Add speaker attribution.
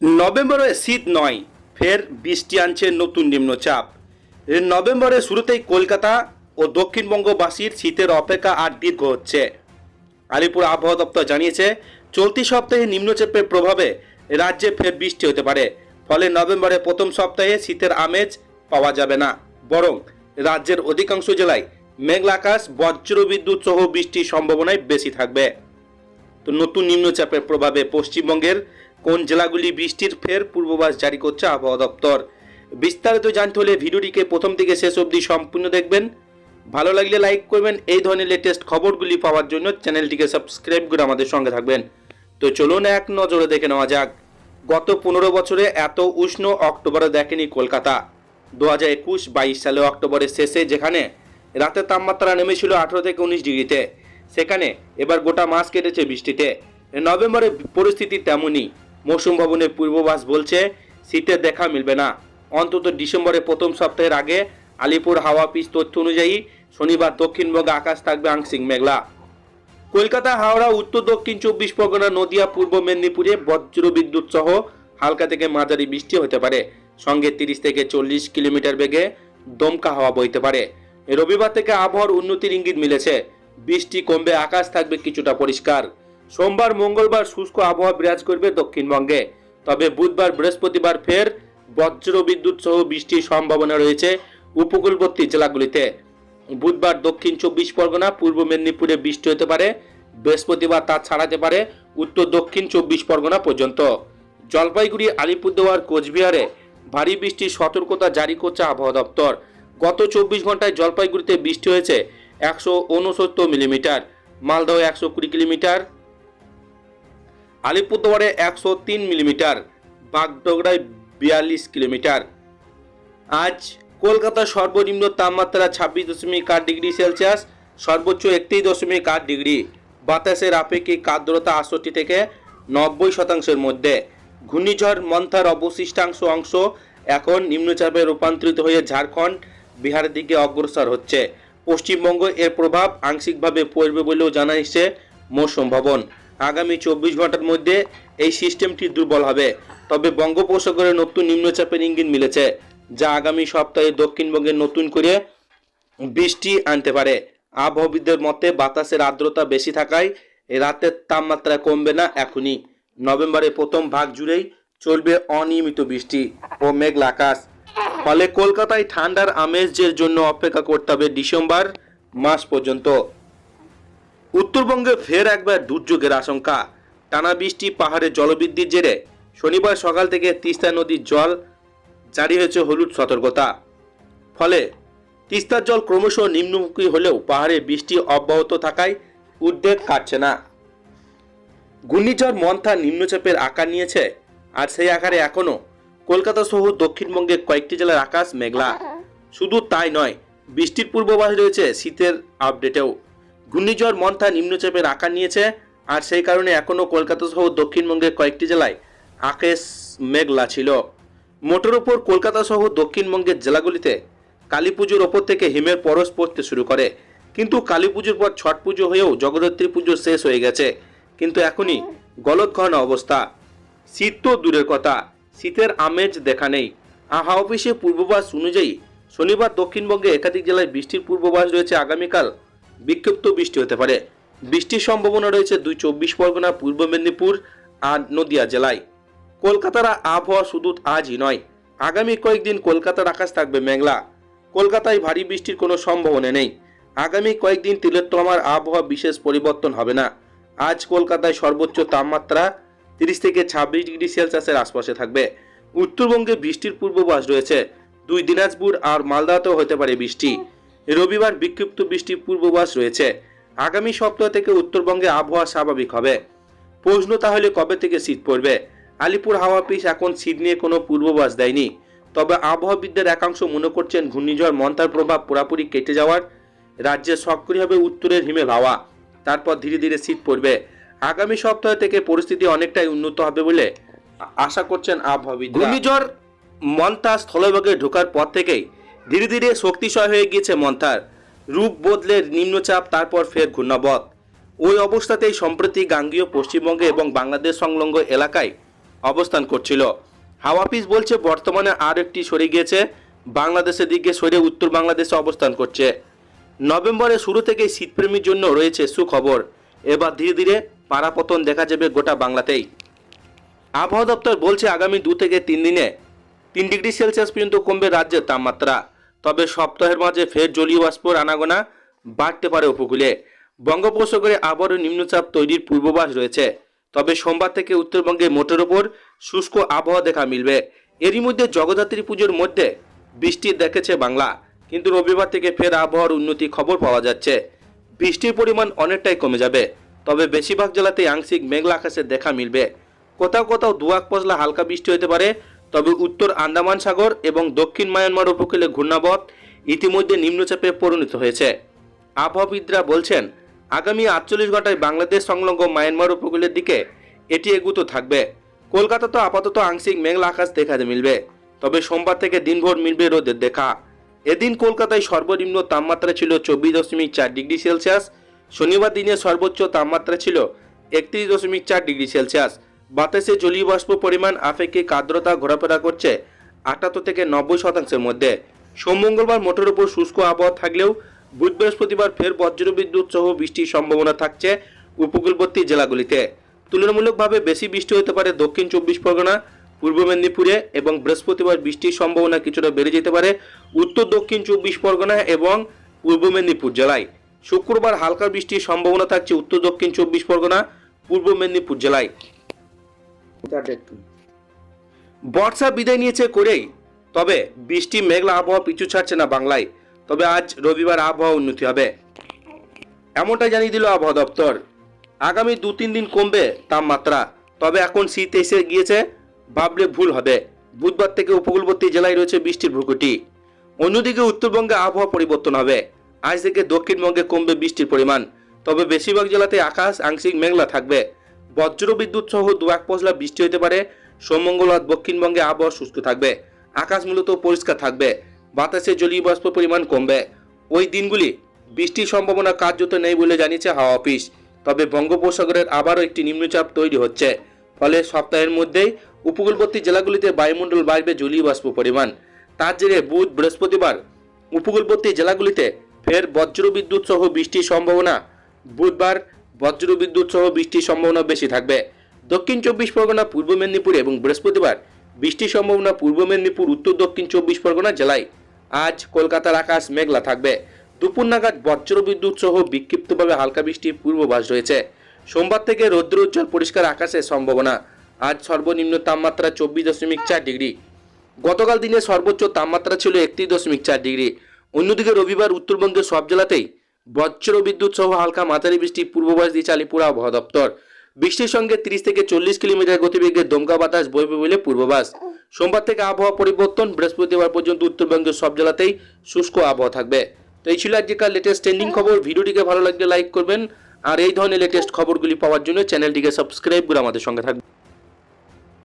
Speaker 1: নভেম্বরে শীত নয়, ফের বৃষ্টি আনছে নতুন নিম্নচাপ। নভেম্বরের শুরুতেই কলকাতা ও দক্ষিণবঙ্গবাসীর শীতের অপেক্ষা আর দীর্ঘ হচ্ছে। আলিপুর আবহাওয়া দপ্তর জানিয়েছে, চলতি সপ্তাহে নিম্নচাপের প্রভাবে রাজ্যে ফের বৃষ্টি হতে পারে। ফলে নভেম্বরের প্রথম সপ্তাহে শীতের আমেজ পাওয়া যাবে না। বরং রাজ্যের অধিকাংশ জেলায় মেঘলা আকাশ, বজ্রবিদ্যুৎ সহ বৃষ্টির সম্ভাবনাই বেশি থাকবে। তো নতুন নিম্নচাপের প্রভাবে পশ্চিমবঙ্গের কোন জেলাগুলি বৃষ্টির ফের পূর্বাভাস জারি করছে আবহাওয়া দপ্তর? বিস্তারিত জানতে হলে ভিডিওটিকে প্রথম থেকে শেষ অবধি সম্পূর্ণ দেখবেন। ভালো লাগলে লাইক করবেন, এই ধরনের লেটেস্ট খবরগুলি পাওয়ার জন্য চ্যানেলটিকে সাবস্ক্রাইব করে আমাদের সঙ্গে থাকবেন। তো চলুন এক নজরে দেখে নেওয়া যাক। গত পনেরো বছরে এত উষ্ণ অক্টোবরে দেখেনি কলকাতা। দু হাজার একুশ বাইশ সালে অক্টোবরের শেষে যেখানে রাতের তাপমাত্রা নেমেছিল আঠেরো থেকে উনিশ ডিগ্রিতে, সেখানে এবার গোটা মাস কেটেছে বৃষ্টিতে। নভেম্বরে পরিস্থিতি তেমনই। মৌসুম ভবনের পূর্বাভাস বলছে শীতের দেখা মিলবে না। অন্তত ডিসেম্বরের প্রথম সপ্তাহের আগে আলিপুর হাওয়া পিস তথ্য অনুযায়ী শনিবার দক্ষিণবঙ্গে আকাশ থাকবে আংশিক মেঘলা। কলকাতা, হাওড়া, উত্তর, দক্ষিণ চব্বিশ পরগনা, নদিয়া, পূর্ব মেদিনীপুরে বজ্র বিদ্যুৎ সহ হালকা থেকে মাঝারি বৃষ্টি হতে পারে। সঙ্গে তিরিশ থেকে চল্লিশ কিলোমিটার বেগে দমকা হাওয়া বইতে পারে। রবিবার থেকে আবহাওয়ার উন্নতির ইঙ্গিত মিলেছে। বৃষ্টি কমবে, আকাশ থাকবে কিছুটা পরিষ্কার। সোমবার, মঙ্গলবার শুষ্ক আবহাওয়া বিরাজ করবে দক্ষিণবঙ্গে। তবে বুধবার, বৃহস্পতিবার ফের বজ্র বিদ্যুৎ সহ বৃষ্টির সম্ভাবনা রয়েছে উপকূলবর্তী জেলাগুলিতে। বুধবার দক্ষিণ চব্বিশ পরগনা, পূর্ব মেদিনীপুরে বৃষ্টি হতে পারে, বৃহস্পতিবার তা ছাড়াতে পারে উত্তর দক্ষিণ চব্বিশ পরগনা পর্যন্ত। জলপাইগুড়ি, আলিপুরদুয়ার কোচবিহারে ভারী বৃষ্টির সতর্কতা জারি করছে আবহাওয়া দপ্তর। গত চব্বিশ ঘন্টায় জলপাইগুড়িতে বৃষ্টি হয়েছে একশো উনসত্তর মিলিমিটার, মালদহ একশো কুড়ি কিলোমিটার আলিপুরদুয়ারে একশো তিন মিলিমিটার, বাগডোগরায় বিয়াল্লিশ কিলোমিটার। আজ কলকাতার সর্বনিম্ন তাপমাত্রা ছাব্বিশ দশমিক আট ডিগ্রি সেলসিয়াস, সর্বোচ্চ একত্রিশ দশমিক আট ডিগ্রি। বাতাসের আপেক্ষিক আর্দ্রতা আটষট্টি থেকে নব্বই শতাংশের মধ্যে। ঘূর্ণিঝড় মন্থার অবশিষ্টাংশ অংশ এখন নিম্নচাপে রূপান্তরিত হয়ে ঝাড়খণ্ড বিহারের দিকে অগ্রসর হচ্ছে। পশ্চিমবঙ্গ এর প্রভাব আংশিকভাবে পড়বে বলেও জানাইছে মৌসুম ভবন। আগামী চব্বিশ ঘণ্টার মধ্যে এই সিস্টেমটি দুর্বল হবে। তবে বঙ্গোপসাগরে নতুন নিম্নচাপের ইঙ্গিত মিলেছে, যা আগামী সপ্তাহে দক্ষিণবঙ্গে নতুন করে বৃষ্টি আনতে পারে। আবহাওয়াবিদদের মতে, বাতাসের আর্দ্রতা বেশি থাকায় রাতের তাপমাত্রা কমবে না এখনই। নভেম্বরের প্রথম ভাগ জুড়েই চলবে অনিয়মিত বৃষ্টি ও মেঘলা আকাশ। ফলে কলকাতায় ঠান্ডার আমেজের জন্য অপেক্ষা করতে হবে ডিসেম্বর মাস পর্যন্ত। উত্তরবঙ্গে ফের একবার দুর্যোগের আশঙ্কা। টানা বৃষ্টি, পাহাড়ে জলবৃদ্ধির জেরে শনিবার সকাল থেকে তিস্তা নদীর জল জারি হয়েছে হলুদ সতর্কতা। ফলে তিস্তার জল ক্রমশ নিম্নমুখী হলেও পাহাড়ে বৃষ্টি অব্যাহত থাকায় উদ্বেগ কাটছে না। ঘূর্ণিঝড় মন্থা নিম্নচাপের আকার নিয়েছে আর সেই আকারে এখনও কলকাতা সহ দক্ষিণবঙ্গের কয়েকটি জেলার আকাশ মেঘলা। শুধু তাই নয়, বৃষ্টির পূর্বাভাস রয়েছে শীতের আপডেটেও। ঘূর্ণিঝড় মন্থা নিম্নচাপের আকার নিয়েছে, আর সেই কারণে এখনও কলকাতা সহ দক্ষিণবঙ্গের কয়েকটি জেলায় আকাশ মেঘলা ছিল। মোটর ওপর কলকাতা সহ দক্ষিণবঙ্গের জেলাগুলিতে কালী পুজোর ওপর থেকে হিমের পরশ পড়তে শুরু করে। কিন্তু কালী পুজোর পর ছট পুজো হয়েও জগদ্ধাত্রী পুজো শেষ হয়ে গেছে। কিন্তু এখনই গলদঘন অবস্থা। শীত তো দূরের কথা, শীতের আমেজ দেখা নেই। আহা অফিসে পূর্বাভাস অনুযায়ী শনিবার দক্ষিণবঙ্গে একাধিক জেলায় বৃষ্টির পূর্বাভাস রয়েছে আগামীকাল। বিক্ষিপ্ত বৃষ্টি হতে পারে। বৃষ্টির সম্ভাবনা রয়েছে দুই চব্বিশ পরগনা, পূর্ব মেদিনীপুর আর নদিয়া জেলায়। কলকাতার আবহাওয়া শুধু আজই নয়, আগামী কয়েকদিন কলকাতার আকাশ থাকবে মেঘলা। কলকাতায় ভারী বৃষ্টির কোনো সম্ভাবনা নেই। আগামী কয়েকদিন তিলোত্তমার আবহাওয়া বিশেষ পরিবর্তন হবে না। আজ কলকাতায় সর্বোচ্চ তাপমাত্রা তিরিশ থেকে ছাব্বিশ ডিগ্রি সেলসিয়াসের আশপাশে থাকবে। উত্তরবঙ্গে বৃষ্টির পূর্বাভাস রয়েছে। দুই দিনাজপুর আর মালদাতেও হতে পারে বৃষ্টি। রবিবার বিক্ষিপ্ত বৃষ্টির পূর্বাভাস রয়েছে। আগামী সপ্তাহ থেকে উত্তরবঙ্গে আবহাওয়া স্বাভাবিক হবে। প্রশ্ন তাহলে কবে থেকে শীত পড়বে? আলিপুর হাওয়া পিস এখন শীত নিয়ে কোনো পূর্বাভাস দেয়নি। তবে আবহাওয়াবিদদের একাংশ মনে করছেন ঘূর্ণিঝড় মন্তার প্রভাব পুরাপুরি কেটে যাওয়ার। রাজ্যে সক্রিয় হবে উত্তরের হিমেল হাওয়া। তারপর ধীরে ধীরে শীত পড়বে। আগামী সপ্তাহ থেকে পরিস্থিতি অনেকটাই উন্নত হবে বলে আশা করছেন আবহাওয়াবিদ ঘূর্ণিঝড় মন্তা স্থলভাগে ঢোকার পর থেকেই ধীরে ধীরে শক্তিশয় হয়ে গিয়েছে মন্থার। রূপ বদলে নিম্নচাপ, তারপর ফের ঘূর্ণাবত। ওই অবস্থাতেই সম্প্রতি গাঙ্গীয় পশ্চিমবঙ্গে এবং বাংলাদেশ সংলগ্ন এলাকায় অবস্থান করছিল। হাওয়া পিস বলছে, বর্তমানে আর একটি সরে গিয়েছে। বাংলাদেশের দিকে সরে উত্তর বাংলাদেশে অবস্থান করছে। নভেম্বরের শুরু থেকেই শীতপ্রেমীর জন্য রয়েছে সুখবর। এবার ধীরে ধীরে পারাপতন দেখা যাবে গোটা বাংলাতেই। আবহাওয়া দপ্তর বলছে, আগামী দু থেকে তিন দিনে তিন ডিগ্রি সেলসিয়াস পর্যন্ত কমবে রাজ্যের তাপমাত্রা। তবে সপ্তাহের মাঝে ফের জলীয় বাষ্পর আনাগোনা বাড়তে পারে উপকূলে। বঙ্গোপসাগরে আবারও নিম্নচাপ তৈরির পূর্বাভাস রয়েছে। তবে সোমবার থেকে উত্তরবঙ্গে মোটের ওপর শুষ্ক আবহাওয়া দেখা মিলবে। এরই মধ্যে জগদ্ধাত্রী পুজোর মধ্যে বৃষ্টি দেখেছে বাংলা। কিন্তু রবিবার থেকে ফের আবহাওয়ার উন্নতি খবর পাওয়া যাচ্ছে। বৃষ্টির পরিমাণ অনেকটাই কমে যাবে। তবে বেশিরভাগ জেলাতেই আংশিক মেঘলা আকাশে দেখা মিলবে। কোথাও কোথাও দুয়াক পশলা হালকা বৃষ্টি হতে পারে। তবে উত্তর আন্দামান সাগর এবং দক্ষিণ মায়ানমার উপকূলে ঘূর্ণাবত ইতিমধ্যে নিম্নচাপে পরিণত হয়েছে। আবহাওয়াবিদরা বলছেন, আগামী আটচল্লিশ ঘন্টায় বাংলাদেশ সংলগ্ন মায়ানমার উপকূলের দিকে এটি এগুতো থাকবে। কলকাতা তো আপাতত আংশিক মেঘলা আকাশ দেখাতে মিলবে, তবে সোমবার থেকে দিনভর মিলবে রোদের দেখা। এদিন কলকাতায় সর্বনিম্ন তাপমাত্রা ছিল চব্বিশ দশমিক চার ডিগ্রি সেলসিয়াস, শনিবার দিনে সর্বোচ্চ তাপমাত্রা ছিল একত্রিশ দশমিক চার ডিগ্রি সেলসিয়াস। বাতাসে জলীয় বাষ্প পরিমাণ আপেক্ষিক আর্দ্রতা ঘোরাফেরা করছে আটাত্তর থেকে নব্বই শতাংশের মধ্যে। সোম মঙ্গলবার মোটর উপর শুষ্ক আবহাওয়া থাকলেও বুধ বৃহস্পতিবার ফের বজ্রবিদ্যুৎ সহ বৃষ্টির সম্ভাবনা থাকছে উপকূলবর্তী জেলাগুলিতে। তুলনামূলকভাবে বেশি বৃষ্টি হতে পারে দক্ষিণ চব্বিশ পরগনা, পূর্ব মেদিনীপুরে এবং বৃহস্পতিবার বৃষ্টির সম্ভাবনা কিছুটা বেড়ে যেতে পারে উত্তর দক্ষিণ চব্বিশ পরগনা এবং পূর্ব মেদিনীপুর জেলায়। শুক্রবার হালকা বৃষ্টির সম্ভাবনা থাকছে উত্তর দক্ষিণ চব্বিশ পরগনা, পূর্ব মেদিনীপুর জেলায়। বর্ষা বিদায় নিয়েছে করেই, তবে বৃষ্টি মেঘলা আবহাওয়া পিছু ছাড়ছে না বাংলায়, তবে আজ রবিবার আবহাওয়া উন্নতি হবে। এমনটাই জানিয়ে দিল আবহাওয়া দপ্তর। আগামী দু তিন দিন কমবে তাপমাত্রা, তবে এখন শীত এসে গিয়েছে, ভাবলে ভুল হবে। বুধবার থেকে উপকূলবর্তী জেলায় রয়েছে বৃষ্টির ভ্রুকুটি। অন্যদিকে উত্তরবঙ্গে আবহাওয়া পরিবর্তন হবে। আজ থেকে দক্ষিণবঙ্গে কমবে বৃষ্টির পরিমাণ, তবে বেশিরভাগ জেলাতে আকাশ আংশিক মেঘলা থাকবে। বজ্র বিদ্যুৎ সহ দু এক পশলা বৃষ্টি হতে পারে। সোমঙ্গলবার দক্ষিণবঙ্গে আবহাওয়া শুষ্ক থাকবে। আকাশ মূলত পরিষ্কার থাকবে। বাতাসে জলীয় বাষ্প পরিমাণ কমবে। ওই দিনগুলি বৃষ্টির সম্ভাবনা কার্যত নেই বলে জানিয়েছে হাওয়া অফিস। তবে বঙ্গোপসাগরের আবারও একটি নিম্নচাপ তৈরি হচ্ছে। ফলে সপ্তাহের মধ্যেই উপকূলবর্তী জেলাগুলিতে বায়ুমণ্ডল বাড়বে জলীয় বাষ্প পরিমাণ। তার জেরে বুধ, বৃহস্পতিবার উপকূলবর্তী জেলাগুলিতে ফের বজ্রবিদ্যুৎ সহ বৃষ্টির সম্ভাবনা। বুধবার বজ্রবিদ্যুৎ সহ বৃষ্টির সম্ভাবনা বেশি থাকবে। দক্ষিণ চব্বিশ পরগনা, পূর্ব মেদিনীপুর এবং বৃহস্পতিবার বৃষ্টির সম্ভাবনা পূর্ব মেদিনীপুর, উত্তর দক্ষিণ চব্বিশ পরগনা জেলায়। আজ কলকাতার আকাশ মেঘলা থাকবে। দুপুর নাগাদ বজ্রবিদ্যুৎ সহ বিক্ষিপ্তভাবে হালকা বৃষ্টির পূর্বাভাস রয়েছে। সোমবার থেকে রৌদ্র উজ্জ্বল পরিষ্কার আকাশের সম্ভাবনা। আজ সর্বনিম্ন তাপমাত্রা চব্বিশ দশমিক চার ডিগ্রি। গতকাল দিনে সর্বোচ্চ তাপমাত্রা ছিল একত্রিশ দশমিক চার ডিগ্রি। অন্যদিকে রবিবার উত্তরবঙ্গের সব জেলাতেই বজ্র বিদ্যুৎ সহ হালকা মাঝারি বৃষ্টি পূর্বাভাস দিয়েছে আলিপুর আবহাওয়া দপ্তর। বৃষ্টির সঙ্গে তিরিশ থেকে চল্লিশ কিলোমিটার গতিবেগে দমকা বাতাস বইবে বলে পূর্বাভাস। সোমবার থেকে আবহাওয়া পরিবর্তন, বৃহস্পতিবার পর্যন্ত উত্তরবঙ্গের সব জেলাতেই শুষ্ক আবহাওয়া থাকবে। তো এই ছিল আজকের লেটেস্ট ট্রেন্ডিং খবর। ভিডিওটিকে ভালো লাগলে লাইক করবেন। আর এই ধরনের লেটেস্ট খবরগুলি পাওয়ার জন্য চ্যানেলটিকে সাবস্ক্রাইব করে আমাদের সঙ্গে থাকবেন।